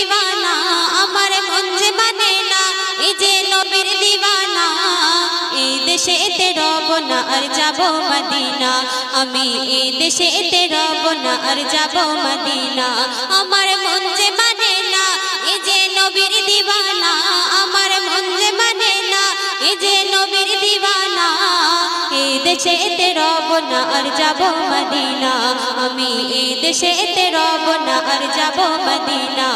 দিওয়ানা আমার মন যে মানে না, এই যে নবীর দিওয়ানা এই দেশে এতে রব না, আর যাব মদিনা। আমি এই দেশে এতে রব না, আর যাব মদিনা। আমার মন যে মানে না, এই যে নবীর দিওয়ানা দেশে এতে রব না, আর যাব মদিনা। আমি এই দেশে এতে রব না, আর যাব মদিনা।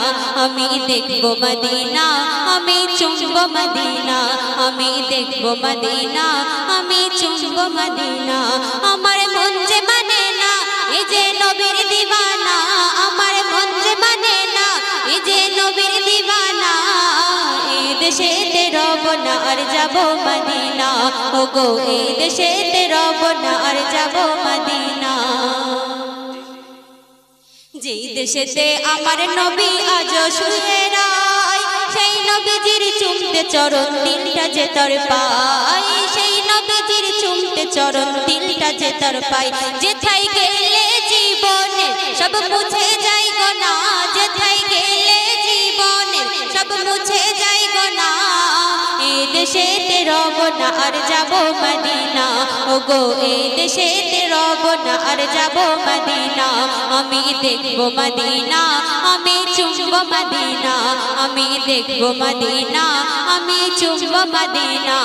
আমি দেখব মদিনা, আমি চুম্ব মদিনা। আমি দেখব মদিনা, আমি চুম্ব মদিনা। আমার দেশে তে রব না, আর যাব মদিনা। ও গো এই দেশে তে রব না, আর যাব মদিনা। যেই দেশেতে আমার নবী আজ শুয়ে রায় সেই নবীজির চুমতে চরণ দিলটা যে তর পাই সেই নবীজির চুমতে চরণ দিলটা যে তর পাই যেথায় গেলে জীবনে সব মুছে যাই গো না, যেথায় গেলে সব মুছে যাই গো না। এই দেশেতে রব না, আর যাব মদিনা। ও গো এই দেশেতে রব না, আর যাব মদিনা। আমি দেখব মদিনা, আমি চুম্ব মদিনা। আমি দেখব মদিনা, আমি চুম্ব মদিনা।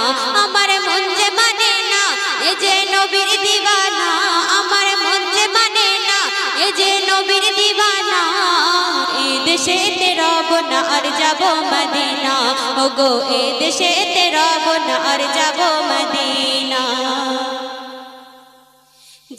আমার মন যে মানে না, এ যে নবীর দিওয়ানা আমার মন যে মানে না, এ যে নবীর দিওয়ানা এই দেশেতে রব না যাব মদিনা। ও গো এই দেশেতে রব না, আর যাব মদিনা।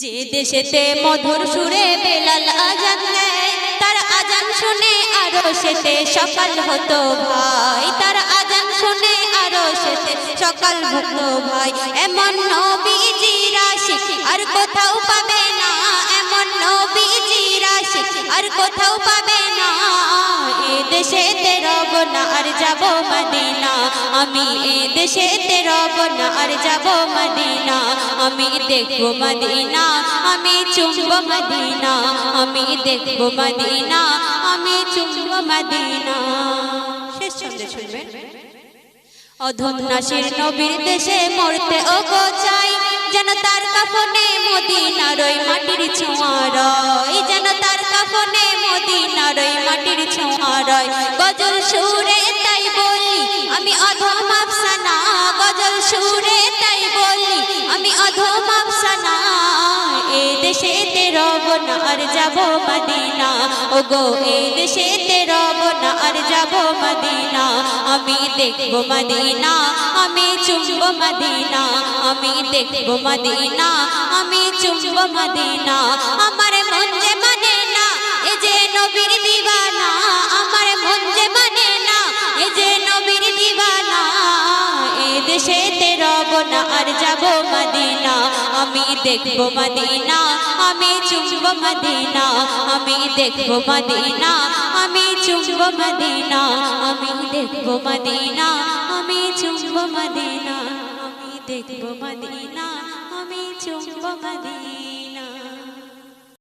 যে দেশেতে মধুর সুরে বেলাল আজান দেয় তার আজান শুনে আরও সেতে সকাল হতো ভাই। তার আজান শুনে আরও সেতে সকাল হতো ভাই। এমন নবীজি রাশি আর কোথাও পাবে না। এমন নবীজি রাশি আর কোথাও পাবে না। যাব মদিনা। আমি এ দেশেতে রব না, আর যাব মদিনা। আমি দেখব মদিনা, আমি চুম্ব মদিনা। আমি দেখব মদিনা, আমি চুম্ব মদিনা। শেষ নবীর দেশে মরতে চাই যেন তার কাফনে মদিনার ওই মাটির ছোঁয়া যেন তার কাফনে মদিনার ওই মাটির ছোঁয়া গজল সুরে সুরে তাই বলি, আমি অধম আফসানা। এ দেশেতে রব না, আর যাব মদিনা। ও গো এ দেশেতে রব না, আর যাব মদিনা। আমি দেখব মদিনা, আমি চুম্ব মদিনা। আমি দেখব মদিনা, আমি চুম্ব মদিনা। আমার মন যে মানে না, এ যে নবীর দিওয়ানা আমার মন যে মানে না, এ যে নবীর দিওয়ানা এ আর যাব মদিনা। আমি দেখব মদিনা, আমি চুম্ব মদিনা। আমি দেখব মদিনা, আমি চুম্ব মদিনা। আমি দেখব মদিনা, আমি চুম্ব মদিনা। আমি দেখব মদিনা, আমি চুম্ব মদিনা।